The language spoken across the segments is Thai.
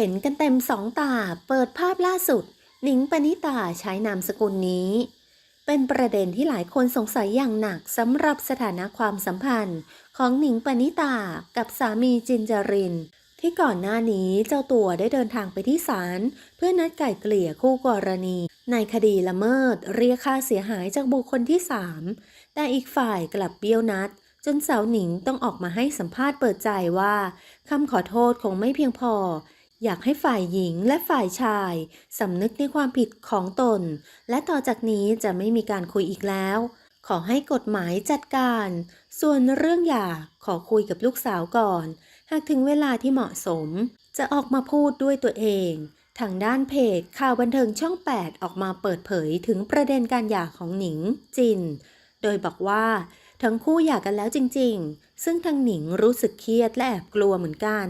เห็นกันเต็มสองตาเปิดภาพล่าสุดหนิงปณิตาใช้นามสกุลนี้ เป็นประเด็นที่หลายคนสงสัยอย่างหนักสำหรับสถานะความสัมพันธ์ของหนิงปณิตากับสามีจินจริน ที่ก่อนหน้านี้เจ้าตัวได้เดินทางไปที่ศาลเพื่อนัดไก่เกลี่ยคู่กรณี ในคดีละเมิดเรียกค่าเสียหายจากบุคคลที่สามแต่อีกฝ่ายกลับเบี้ยวนัดจนสาวหนิงต้องออกมาให้สัมภาษณ์เปิดใจว่าคำขอโทษคงไม่เพียงพอ อยากให้ฝ่ายหญิงและฝ่ายชายสำนึกในความผิดของตน และต่อจากนี้จะไม่มีการคุยอีกแล้ว ขอให้กฎหมายจัดการ ส่วนเรื่องหย่าขอคุยกับลูกสาวก่อน หากถึงเวลาที่เหมาะสม จะออกมาพูดด้วยตัวเองทางด้านเพจข่าวบันเทิงช่อง 8 ออกมาเปิดเผยถึงประเด็นการหย่าของหนิงจิน โดยบอกว่า ทั้งคู่หย่ากันแล้วจริง ๆ ซึ่งทางหนิงรู้สึกเครียดและแอบกลัวเหมือนกัน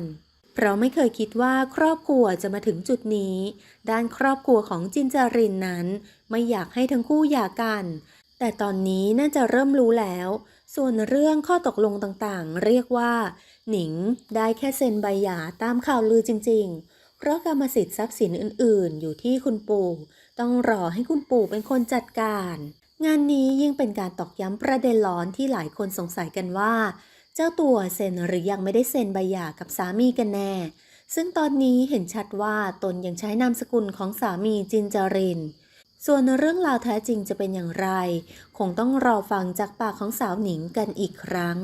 เพราะไม่เคยคิดว่าครอบครัวจะมาถึงจุดนี้ ด้านครอบครัวของจินจารินนั้น ไม่อยากให้ทั้งคู่หย่ากัน แต่ตอนนี้น่าจะเริ่มรู้แล้ว ส่วนเรื่องข้อตกลงต่างๆ เรียกว่า หนิงได้แค่เซ็นใบหย่าตามข่าวลือจริง ๆ เพราะกรรมสิทธิ์ทรัพย์สินอื่น ๆ อยู่ที่คุณปู่ ต้องรอให้คุณปู่เป็นคนจัดการ งานนี้ยิ่งเป็นการตอกย้ำประเด็นร้อนที่หลายคนสงสัยกันว่า เจ้าตัวเซ็นหรือยังไม่ได้เซ็นใบหย่ากับสามีกันแน่ ซึ่งตอนนี้เห็นชัดว่าตนยังใช้นามสกุลของสามีจินจาริน ส่วนเรื่องราวแท้จริงจะเป็นอย่างไร คงต้องรอฟังจากปากของสาวหนิงกันอีกครั้ง